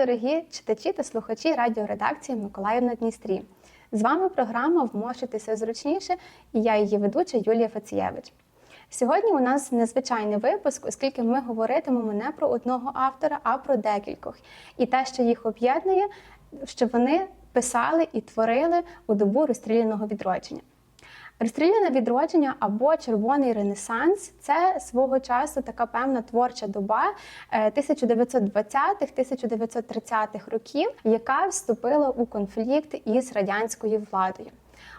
Дорогі читачі та слухачі радіоредакції Миколаїв на Дністрі. З вами програма Вмощитися зручніше і я її ведуча Юлія Фацієвич. Сьогодні у нас незвичайний випуск, оскільки ми говоритимемо не про одного автора, а про декількох. І те, що їх об'єднує, що вони писали і творили у добу розстріляного відродження. Розстріляне відродження або червоний ренесанс це свого часу така певна творча доба 1920-1930-х років, яка вступила у конфлікт із радянською владою.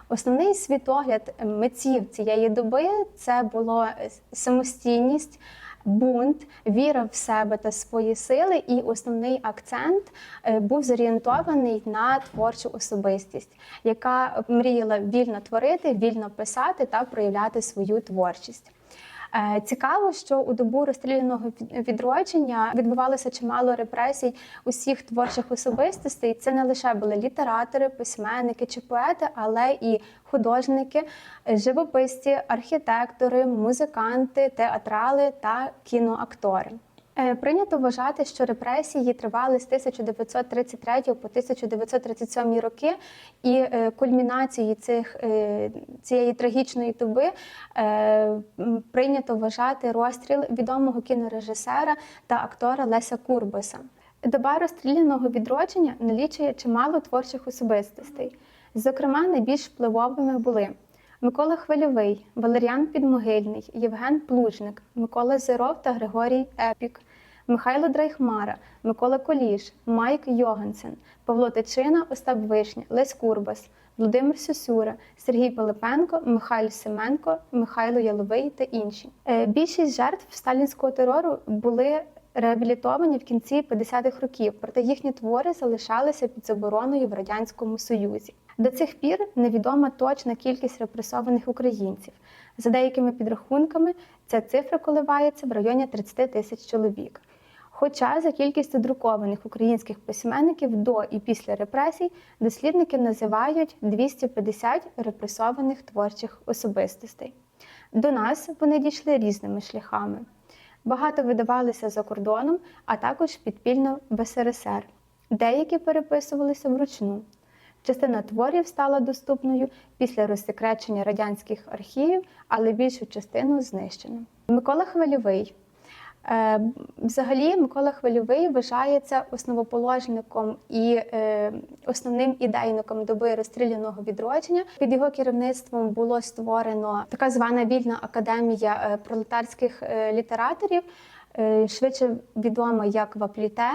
Основний світогляд митців цієї доби це було самостійність, бунт, віра в себе та свої сили, і основний акцент е, був зорієнтований на творчу особистість, яка мріяла вільно творити, вільно писати та проявляти свою творчість. Е, Цікаво, що у добу розстріляного відродження відбувалося чимало репресій усіх творчих особистостей. Це не лише були літератори, письменники чи поети, але і художники, живописці, архітектори, музиканти, театрали та кіноактори. Е, Прийнято вважати, що репресії тривали з 1933 по 1937 роки, і е, кульмінацією цих, е, цієї трагічної доби прийнято вважати розстріл відомого кінорежисера та актора Леся Курбаса. Доба розстріляного відродження налічує чимало творчих особистостей. Зокрема, найбільш впливовими були Микола Хвильовий, Валеріан Підмогильний, Євген Плужник, Микола Зиров та Григорій Епік, Михайло Драйхмара, Микола Коліш, Майк Йогансен, Павло Тичина, Остап Вишня, Лесь Курбас, Володимир Сюсюра, Сергій Пилипенко, Михайло Семенко, Михайло Яловий та інші. Е, Більшість жертв сталінського терору були реабілітовані в кінці 50-х років, проте їхні твори залишалися під забороною в радянському союзі. До цих пір невідома точна кількість репресованих українців. За деякими підрахунками, ця цифра коливається в районі 30 тисяч чоловік. Хоча за кількістю друкованих українських письменників до і після репресій дослідники називають 250 репресованих творчих особистостей. До нас вони дійшли різними шляхами. Багато видавалися за кордоном, а також підпільно в СРСР. Деякі переписувалися вручну. Частина творів стала доступною після розсекречення радянських архівів, але більшу частину знищено. Микола Хвильовий. Е, Взагалі, Микола Хвильовий вважається основоположником і е, основним ідейником доби розстріляного відродження. Під його керівництвом було створено така звана вільна академія е, пролетарських літераторів, швидше відома як Вапліте.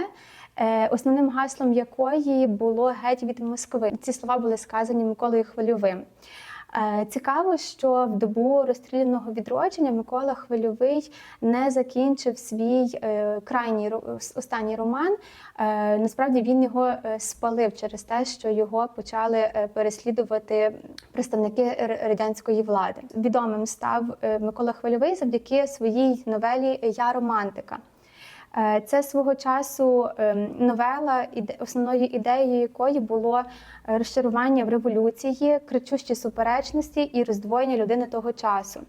Е, Основним гаслом якої було геть від Москви. Ці слова були сказані Миколою Хвильовим. Е, Цікаво, що в добу розстріляного відродження Микола Хвильовий не закінчив свій е, крайній останній роман. Насправді він його спалив через те, що його почали переслідувати представники радянської влади. Відомим став Микола Хвильовий завдяки своїй новелі Я романтика. Е, Це свого часу ем, новела, основною ідеєю якої було е, розчарування в революції, кричущі суперечності і роздвоєння людини того часу.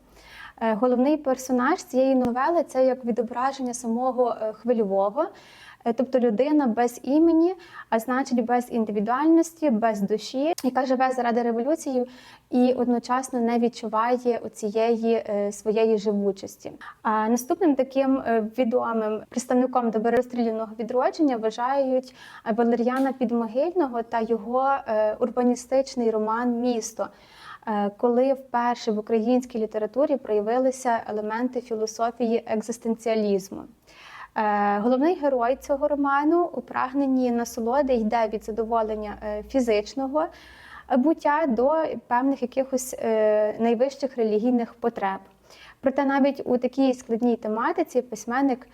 Е, Головний персонаж цієї новели це як відображення самого хвильового, тобто людина без імені, а значить без індивідуальності, без душі, яка живе заради революції і одночасно не відчуває цієї е, своєї живучості. А наступним таким е, відомим представником доби розстріляного відродження вважають е, Валер'яна Підмогильного та його е, урбаністичний роман Місто. е, Коли вперше в українській літературі проявилися елементи філософії екзистенціалізму. Е, Головний герой цього роману у прагненні насолоди йде від задоволення е, фізичного буття до певних якихось е, найвищих релігійних потреб. Проте навіть у такій складній тематиці письменник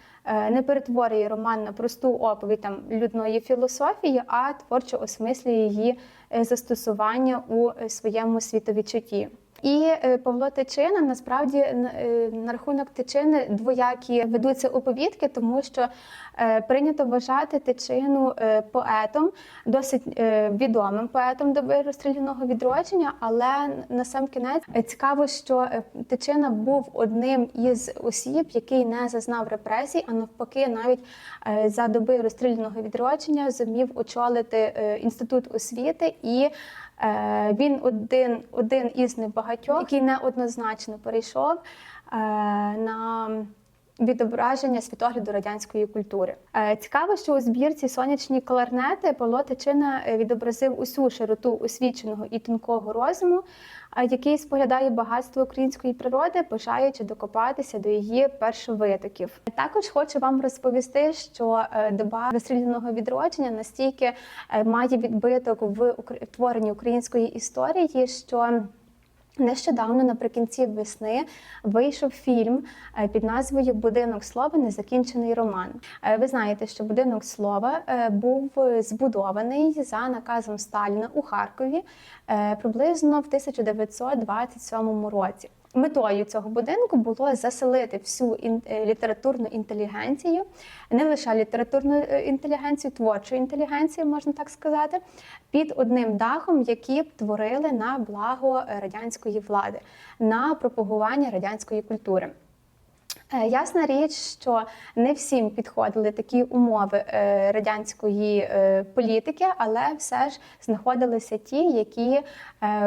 не перетворює роман на просту оповідь там людної філософії, а творчо осмислює її застосування у своєму світовідчутті. І е, Павло Тичина насправді е, на рахунок Тичини двоякі ведуться оповідки, тому що е, прийнято вважати Тичину поетом, досить відомим поетом доби розстріляного відродження. Але на сам кінець цікаво, що Тичина був одним із осіб, який не зазнав репресій, а навпаки, навіть за доби розстріляного відродження зумів очолити інститут освіти і. Е, Він один, один із небагатьох, який неоднозначно перейшов е, на відображення світогляду радянської культури. Е, Цікаво, що у збірці сонячні кларнети Павло Тичина е, відобразив усю широту освіченого і тонкого розуму, е, який споглядає багатство української природи, бажаючи докопатися до її першовитоків. Також хочу вам розповісти, що доба розстріляного відродження настільки має відбиток в творенні української історії, що Нещодавно, наприкінці весни, вийшов фільм е, під назвою Будинок слова незакінчений роман. Е, Ви знаєте, що будинок слова е, був збудований за наказом Сталіна у Харкові приблизно в 1927 році. Метою цього будинку було заселити всю е, літературну інтелігенцію, не лише літературну е, інтелігенцію, творчу інтелігенцію, можна так сказати, під одним дахом, які б творили на благо е, радянської влади, на пропагування радянської культури. Е, Ясна річ, що не всім підходили такі умови е, радянської е, політики, але все ж знаходилися ті, які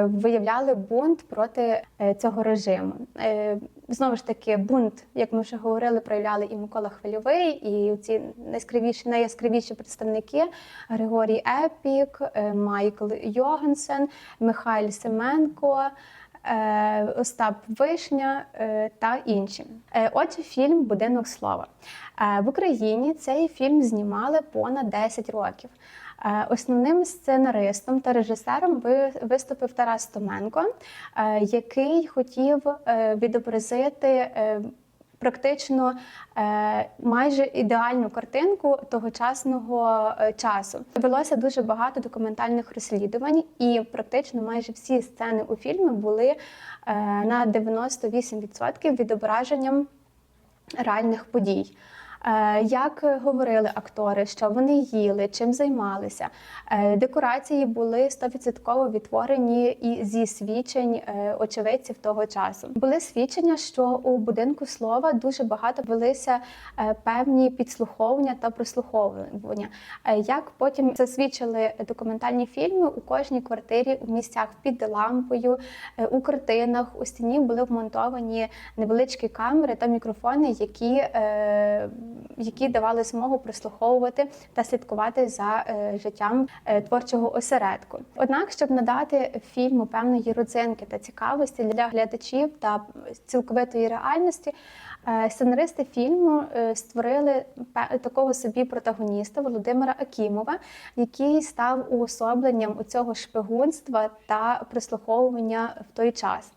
виявляли бунт проти цього режиму. Знову ж таки, бунт, як ми вже говорили, проявляли і Микола Хвильовий, і ці найяскравіші, найяскравіші представники Григорій Епік, Майкл Йогансен, Михайль Семенко. Е, Остап Вишня е, та інші. Е, Отже, фільм Будинок слова в Україні цей фільм знімали понад 10 років. Основним сценаристом та режисером виступив Тарас Томенко, який хотів відобразити. Практично е, майже ідеальну картинку тогочасного е, часу велося дуже багато документальних розслідувань, і практично майже всі сцени у фільмі були е, на 98% відображенням реальних подій. Е, Як говорили актори, що вони їли, чим займалися. Е, Декорації були 100% відтворені і зі свідчень е, очевидців того часу. Були свідчення, що у будинку слова дуже багато велися певні підслуховування та прослуховування. Як потім засвідчили документальні фільми, у кожній квартирі у місцях під лампою, у картинах, у стіні були вмонтовані невеличкі камери та мікрофони, які, які давали змогу прослуховувати та слідкувати за е, життям е, творчого осередку. Однак, щоб надати фільму певної родзинки та цікавості для глядачів та цілковитої реальності. е, Сценаристи фільму створили такого собі протагоніста Володимира Акімова, який став уособленням у цього шпигунства та прислуховування в той час.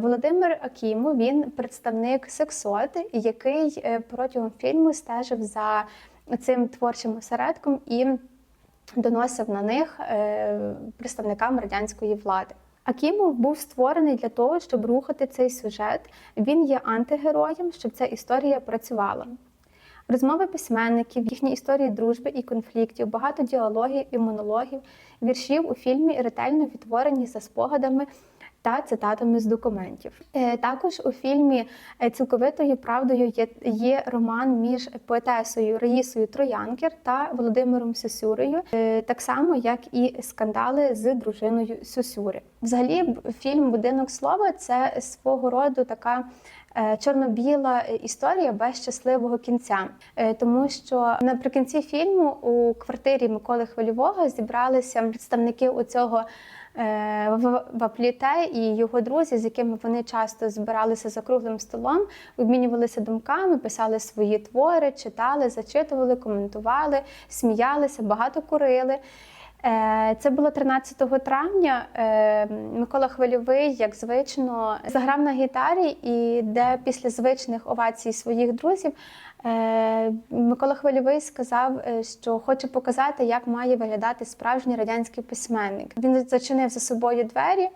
Володимир Акімов він представник сексот, який е, протягом фільму стежив за цим творчим осередком і доносив на них е, представникам радянської влади. Акімов був створений для того, щоб рухати цей сюжет. Він є антигероєм, щоб ця історія працювала. Розмови письменників, їхні історії дружби і конфліктів, багато діалогів і монологів, віршів у фільмі ретельно відтворені за спогадами та цитатами з документів. Е, Також у фільмі е, цілковитою правдою є, є роман між поетесою Раїсою Троянкер та Володимиром Сюсюрею, е, так само як і скандали з дружиною Сюсюри. Взагалі, фільм Будинок слова це свого роду така. Чорно-біла історія без щасливого кінця, тому що наприкінці фільму у квартирі Миколи Хвильового зібралися представники оцього е, В- Вапліте і його друзі, з якими вони часто збиралися за круглим столом, обмінювалися думками, писали свої твори, читали, зачитували, коментували, сміялися, багато курили. Е, Це було 13 травня. Е, Микола Хвильовий, як звично, заграв на гітарі, і де після звичних овацій своїх друзів е, Микола Хвильовий сказав, е, що хоче показати, як має виглядати справжній радянський письменник. Він зачинив за собою двері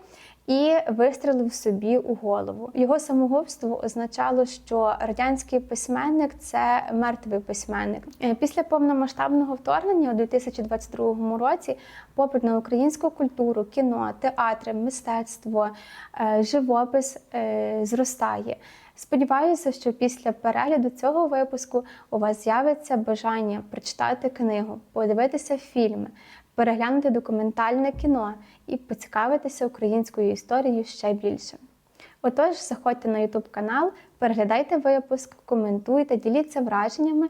і вистрелив собі у голову. Його самогубство означало, що радянський письменник це мертвий письменник. Е, Після повномасштабного вторгнення у 2022 році попит на українську культуру, кіно, театри, мистецтво, е, живопис е, зростає. Сподіваюся, що після перегляду цього випуску у вас з'явиться бажання прочитати книгу, подивитися фільми, переглянути документальне кіно і поцікавитися українською історією ще більше. Отож, заходьте на YouTube канал, переглядайте випуск, коментуйте, діліться враженнями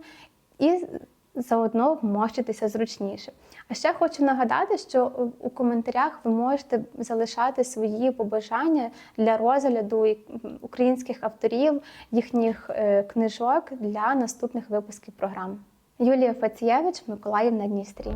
і заодно вмощитися зручніше. А ще хочу нагадати, що у коментарях ви можете залишати свої побажання для розгляду українських авторів, їхніх е, книжок для наступних випусків програм. Юлія Фацієвич, Миколаїв на Дністрі.